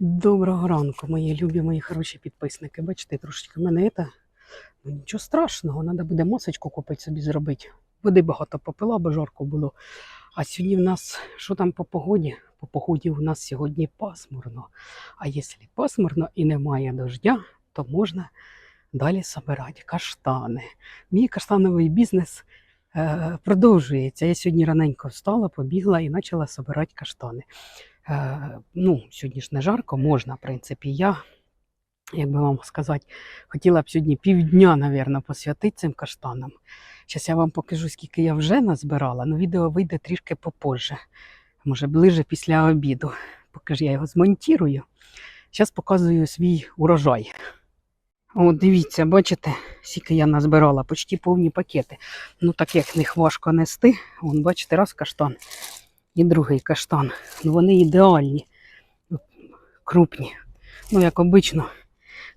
Доброго ранку, мої любі, мої хороші підписники. Бачите, трошечки мене це. Ну, нічого страшного, треба буде масочку купити собі зробити. Води багато попила, бо жарко було. А сьогодні в нас, що там по погоді? По погоді у нас сьогодні пасмурно. А якщо пасмурно і немає дождя, то можна далі збирати каштани. Мій каштановий бізнес е, продовжується. Я сьогодні раненько встала, побігла і почала збирати каштани. Е, ну, сьогодні ж не жарко, можна, в принципі. Я, як би вам сказати, хотіла б сьогодні півдня, напевно, посвятити цим каштанам. Зараз я вам покажу, скільки я вже назбирала, але відео вийде трішки попозже. Може, ближе після обіду. Поки ж я його змонтірую. Зараз показую свій урожай. О, дивіться, бачите, скільки я назбирала, почти повні пакети. Ну, так як них важко нести, вон, бачите, раз каштан і другий каштан. Ну, вони ідеальні, крупні. Ну, як обично,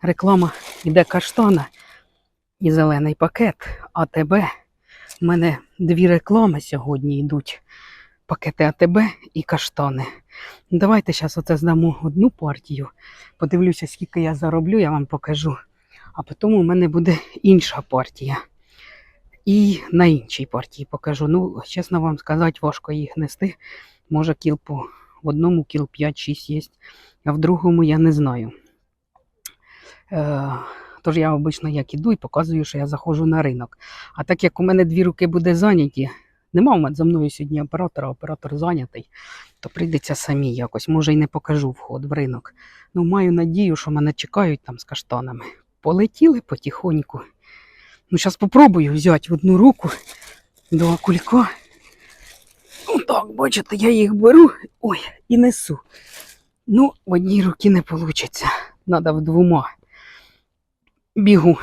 реклама йде каштана і зелений пакет. АТБ. У мене дві реклами сьогодні йдуть. Пакети АТБ і каштани. Давайте зараз оце здамо одну партію. Подивлюся, скільки я зароблю, я вам покажу. А потім у мене буде інша партія. І на іншій партії покажу. Ну, чесно вам сказати, важко їх нести. Може, кіл по в одному кіл 5-6 є, а в другому я не знаю. Е, тож я обично як іду і показую, що я заходжу на ринок. А так як у мене дві руки буде зайняті, нема в мене за мною сьогодні оператора, оператор зайнятий, то прийдеться самі якось. Може, і не покажу вход в ринок. Ну, маю надію, що мене чекають там з каштанами. Полетіли потихоньку. Ну, зараз спробую взяти в одну руку два кулька. Отак, бачите, я їх беру ой, і несу. Ну, в одній руці не вийде. Треба в двома. Бігу.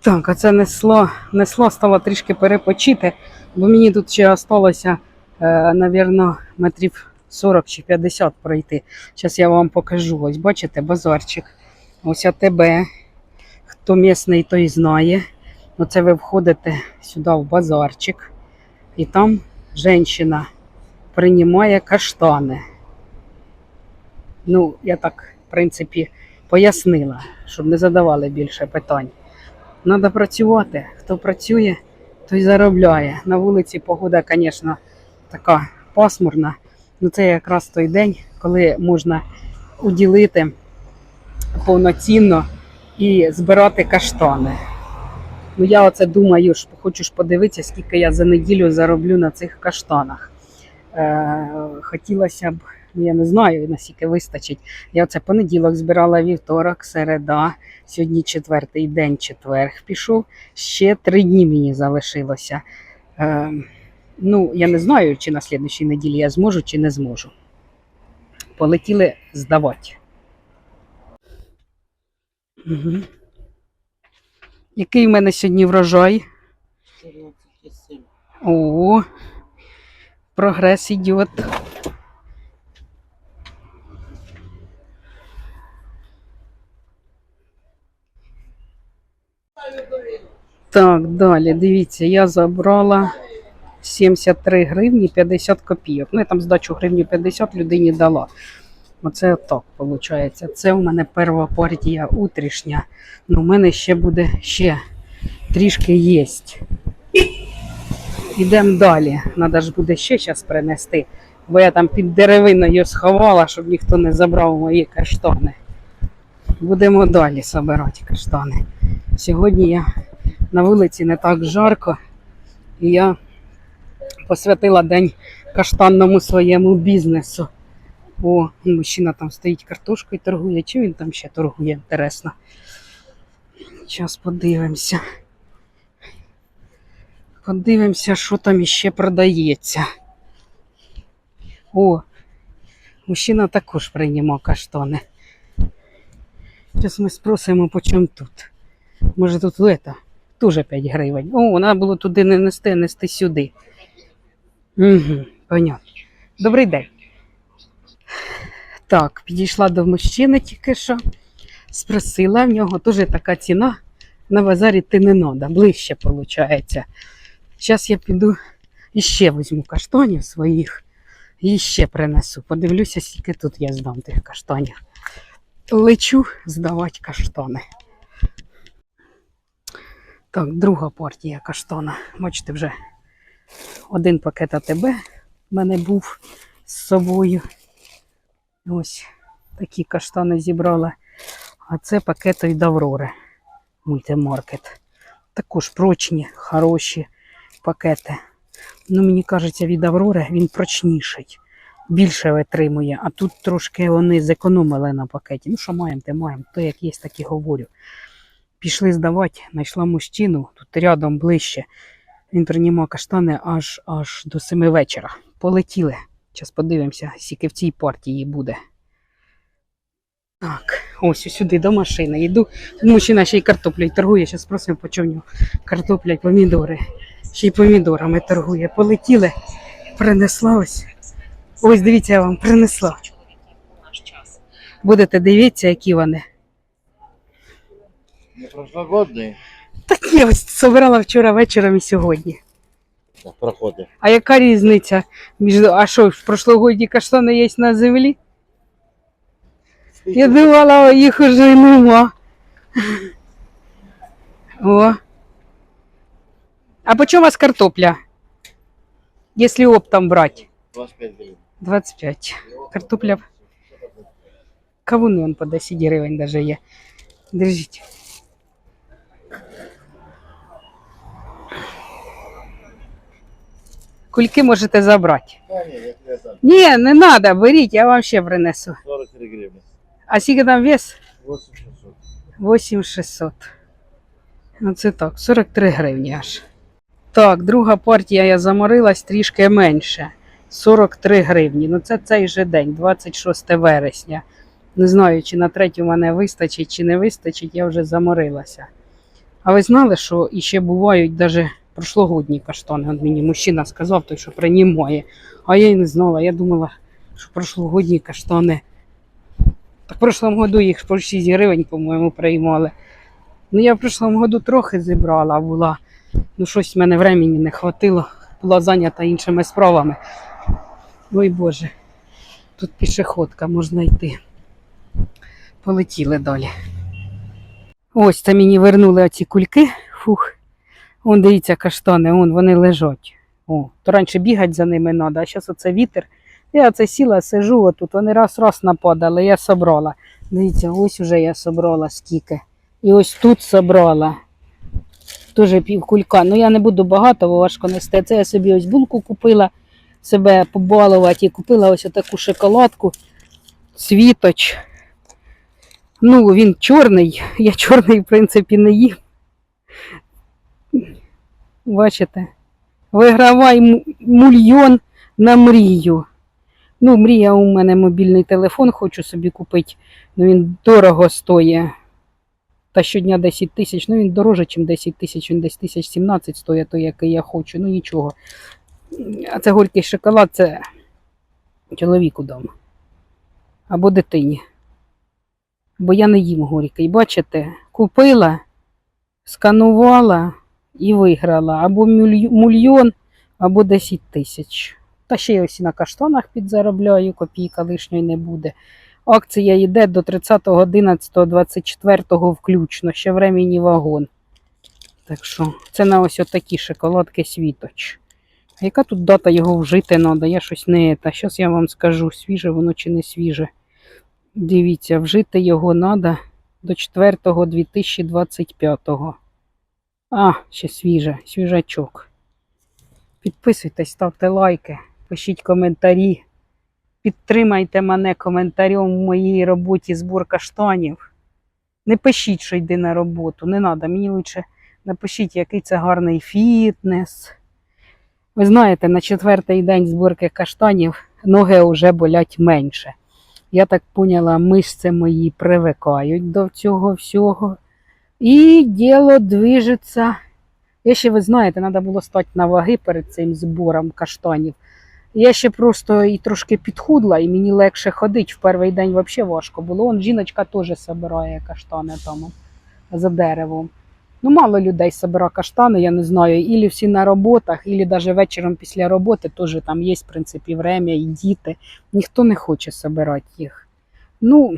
Так, а це несло, несло стало трішки перепочити, бо мені тут ще залишилося, е, навірно, метрів 40 чи 50 пройти. Зараз я вам покажу. Ось бачите, базарчик. Ось АТБ. Хто місний, той знає. Оце ви входите сюди в базарчик, і там жінка приймає каштани. Ну, я так, в принципі, пояснила, щоб не задавали більше питань. Треба працювати. Хто працює, той заробляє. На вулиці погода, звісно, така пасмурна. Ну, це якраз той день, коли можна уділити повноцінно і збирати каштани. Ну, я оце думаю, що хочу ж подивитися, скільки я за неділю зароблю на цих каштанах. Е, хотілося б, ну я не знаю, наскільки вистачить. Я оце понеділок збирала вівторок, середа, сьогодні четвертий день, четверг пішов. Ще три дні мені залишилося. Е, ну, я не знаю, чи на слідчій неділі я зможу, чи не зможу. Полетіли здавати. Угу. Який в мене сьогодні врожай? 14,7. О, прогрес идет. Так, далі, дивіться, я забрала 73 гривні 50 копійок. Ну, я там здачу гривню 50 людині дала. Оце так виходить. Це у мене перша партія утрішня. Ну, у мене ще буде ще трішки єсть. Ідемо далі. Треба ж буде ще зараз принести, бо я там під деревиною сховала, щоб ніхто не забрав мої каштани. Будемо далі збирати каштани. Сьогодні я на вулиці не так жарко, і я посвятила день каштанному своєму бізнесу. О, мужчина там стоїть картошкою торгує. Чи він там ще торгує? Інтересно. Зараз подивимося. Подивимося, що там іще продається. О, мужчина також приймав каштани. Зараз ми спросимо, по чому тут. Може тут лето? Теж 5 гривень. О, треба було туди не нести, нести сюди. Угу, понятно. Добрий день. Так, підійшла до мужчини тільки що. Спросила в нього теж така ціна. На базарі ти не треба, ближче виходить. Зараз я піду і ще візьму каштанів своїх. І ще принесу. Подивлюся, скільки тут я здам тих каштанів. Лечу здавати каштани. Так, друга партія каштана. Бачите, вже один пакет АТБ в мене був з собою. Ось такі каштани зібрала. А це пакет від Аврори. Мультимаркет. Також прочні, хороші пакети. Ну, мені кажеться, від Аврори він прочніший. Більше витримує, а тут трошки вони зекономили на пакеті. Ну, що маємо, те маємо. То як є, так і говорю. Пішли здавати, знайшла мужчину, тут рядом ближче. Він приймав каштани аж аж до семи вечора. Полетіли. Зараз подивимося, скільки в цій партії буде. Так, ось сюди до машини йду. Тут мужчина ще й картоплею торгує. Зараз просимо по чому в нього картопля й помідори. Ще й помідорами торгує. Полетіли, принесла ось. Ось дивіться, я вам принесла. Будете дивитися, які вони. Не прошлогодний. Такі ось собирала вчора вечором і сьогодні. Проходи. А яка різниця між. А що, в прошлогодні каштани є на землі? Я думала, їх уже й нема. О. А по чому у вас картопля? Якщо оптом брати? 25 гривен. 25. Картопля. Кавуни он по 10 гривень даже є. Держіть. Кульки можете забрати. Да, не, я тебе дам. Ні, не треба, беріть, я вам ще принесу. 43 гривны. А скільки там вес? 8600. 8600. Ну це так, 43 гривні аж. Так, друга партія я заморилась трішки менше. 43 гривні. Ну це цей же день, 26 вересня. Не знаю, чи на третю мене вистачить, чи не вистачить, я вже заморилася. А ви знали, що іще бувають навіть прошлогодні каштани? От мені мужчина сказав, той, що приймає. А я й не знала. Я думала, що прошлогодні каштани. Так в прошлому году їх по 6 гривень, по-моєму, приймали. Ну, я в прошлому году трохи зібрала була. Ну, щось в мене времени не хватило. Була зайнята іншими справами. Ой Боже, тут пішоходка можна йти. Полетіли далі. Ось це мені вернули оці кульки. Фух. Вон дивіться, каштани, вон вони лежать. О, то раніше бігати за ними треба, а зараз оце вітер. Я оце сіла, сижу отут, вони раз-раз нападали, я собрала. Дивіться, ось уже я собрала скільки. І ось тут собрала. Теж пів кулька. Ну я не буду багато, бо важко нести. Це я собі ось булку купила, себе побалувати і купила ось таку шоколадку. Світоч. Ну, він чорний. Я чорний, в принципі, не їм. Бачите? Вигравай мульйон на мрію. Ну, мрія у мене мобільний телефон, хочу собі купити. Ну він дорого стоїть. Та щодня 10 тисяч. Ну він дороже, ніж 10 тисяч, він десь тисяч 17 стоїть, той, який я хочу. Ну нічого. А це горький шоколад, це чоловіку дам. Або дитині. Бо я не їм горький. Бачите, купила, сканувала і виграла або мільйон, або 10 тисяч. Та ще ось на каштанах підзаробляю, копійка лишньої не буде. Акція йде до 30.11.24 включно, ще времені вагон. Так що, це на ось отакі шоколадки світоч. А яка тут дата його вжити треба? Я щось не та. Зараз я вам скажу, свіже воно чи не свіже. Дивіться, вжити його треба до 4.2025. А, ще свіже, свіжачок. Підписуйтесь, ставте лайки, пишіть коментарі. Підтримайте мене коментарем в моїй роботі збор каштанів. Не пишіть, що йди на роботу, не треба. Мені лучше напишіть, який це гарний фітнес. Ви знаєте, на четвертий день зборки каштанів ноги вже болять менше. Я так поняла, мишці мої привикають до цього всього. І діло движеться. Я ще, ви знаєте, треба було стати на ваги перед цим збором каштанів. Я ще просто і трошки підхудла, і мені легше ходити. В перший день взагалі важко було. Он жіночка теж збирає каштани там за деревом. Ну, мало людей собира каштани, я не знаю, ілі всі на роботах, ілі навіть вечором після роботи теж там є, в принципі, время і діти. Ніхто не хоче собирати їх. Ну,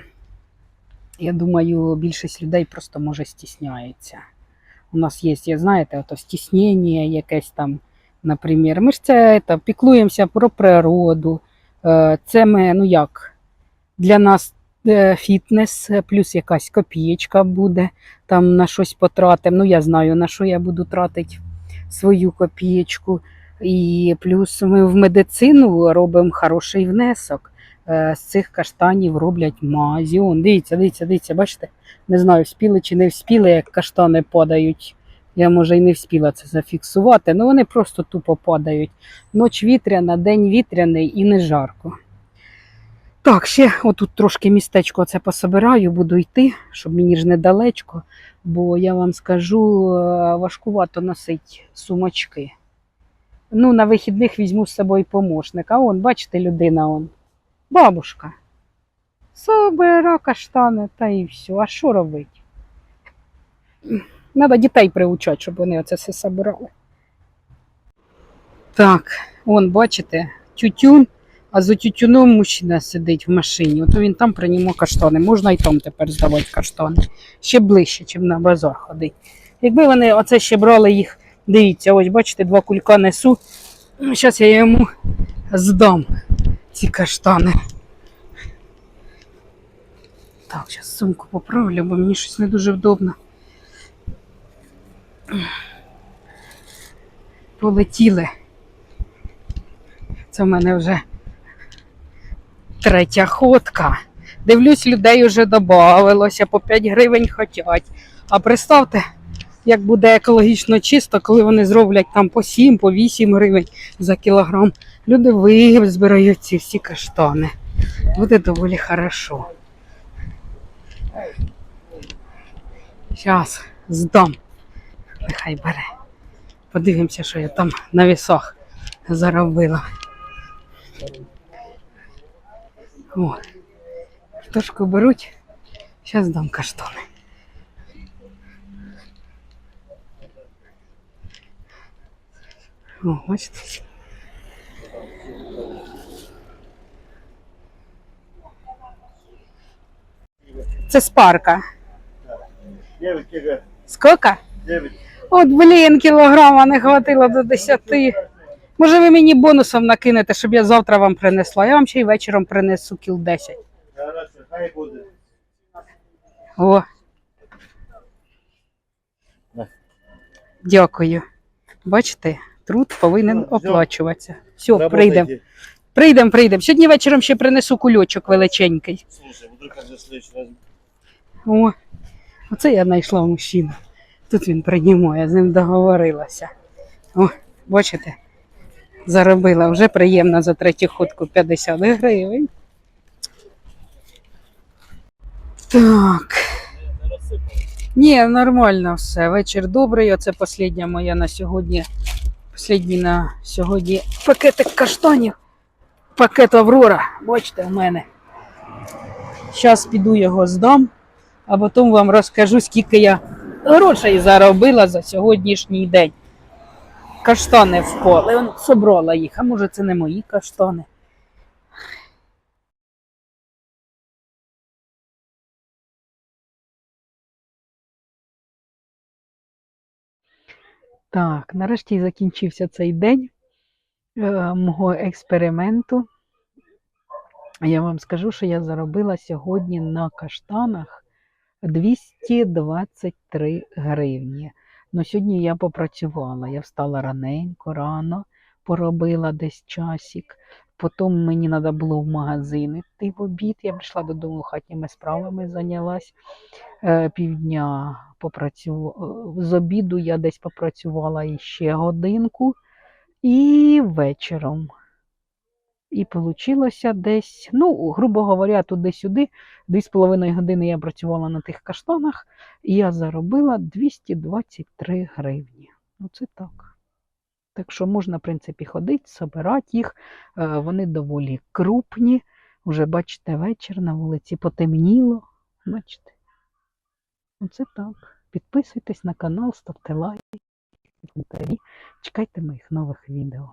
я думаю, більшість людей просто може стісняється. У нас є, знаєте, ото стіснення якесь там, наприклад. Ми ж це, це піклуємося про природу. Е, Це ми, ну як, для нас е, фітнес, плюс якась копієчка буде, там на щось потратимо. Ну, я знаю, на що я буду тратити свою копієчку. І плюс ми в медицину робимо хороший внесок. Е, З цих каштанів роблять мазі. Он, дивіться, дивіться, дивіться, бачите? Не знаю, вспіли чи не вспіли, як каштани падають. Я, може, і не вспіла це зафіксувати, але вони просто тупо падають. Ноч вітряна, день вітряний і не жарко. Так, ще отут трошки містечко це пособираю, буду йти, щоб мені ж недалечко, бо я вам скажу, е, важкувато носити сумочки. Ну, на вихідних візьму з собою помощника. Он, бачите, людина он. Бабушка. Собира каштани та і все. А що робити? Треба дітей приучати, щоб вони оце все собирали. Так, он, бачите, тютюн, а за тютюном мужчина сидить в машині. Ото він там приймав каштани. Можна і там тепер здавати каштани. Ще ближче, ніж на базар ходить. Якби вони оце ще брали їх, дивіться, ось бачите, два кулька несу. Зараз я йому здам ці каштани. Так, зараз сумку поправлю, бо мені щось не дуже вдобно. Полетіли. Це в мене вже третя ходка. Дивлюсь, людей вже додавалося, по 5 гривень хотять. А представте, як буде екологічно чисто, коли вони зроблять там по 7, по 8 гривень за кілограм. Люди визбирають ці всі каштани. Буде доволі хорошо. Зараз здам. Нехай бере. Подивимося, що я там на вісах заробила. О, пташку беруть. Зараз дам каштани. О, бачите? Це спарка. 9. Скільки? От, блін, кілограма не хватило до 10. Може, ви мені бонусом накинете, щоб я завтра вам принесла. Я вам ще й вечором принесу кіл 10. Хай буде. О. Дякую. Бачите, труд повинен Ну, оплачуватися. Все, прийдемо. Прийдемо, прийдемо. Сьогодні вечором ще принесу кульочок величенький. Слушай, вдруг как же следующий раз. О, оце я знайшла мужчину. Тут він приймає, з ним договорилася. О, бачите, заробила вже приємно за третю ходку 50 гривень. Так. Ні, нормально все. Вечір добрий. Оце остання моя на сьогодні. Послідній на сьогодні пакетик каштанів. Пакет Аврора. Бачите, у мене. Зараз піду його здам, а потім вам розкажу, скільки я грошей заробила за сьогоднішній день. Каштани в поле. Собрала їх, а може це не мої каштани. Так, нарешті закінчився цей день е, мого експерименту. Я вам скажу, що я заробила сьогодні на каштанах 223 гривні. Ну, сьогодні я попрацювала. Я встала раненько, рано, поробила десь часик. Потім мені треба було в магазин йти в обід. Я прийшла додому хатніми справами, зайнялась е, півдня попрацювала. З обіду я десь попрацювала іще годинку і вечором. І вийшло десь, ну, грубо говоря, туди-сюди, дві з половиною години я працювала на тих каштанах, і я заробила 223 гривні. Ну, це так. Так що можна, в принципі, ходити, собирати їх. Е, Вони доволі крупні. Уже бачите, вечір на вулиці потемніло. Бачите? Оце так. Підписуйтесь на канал, ставте лайки, коментарі. Чекайте моїх нових відео.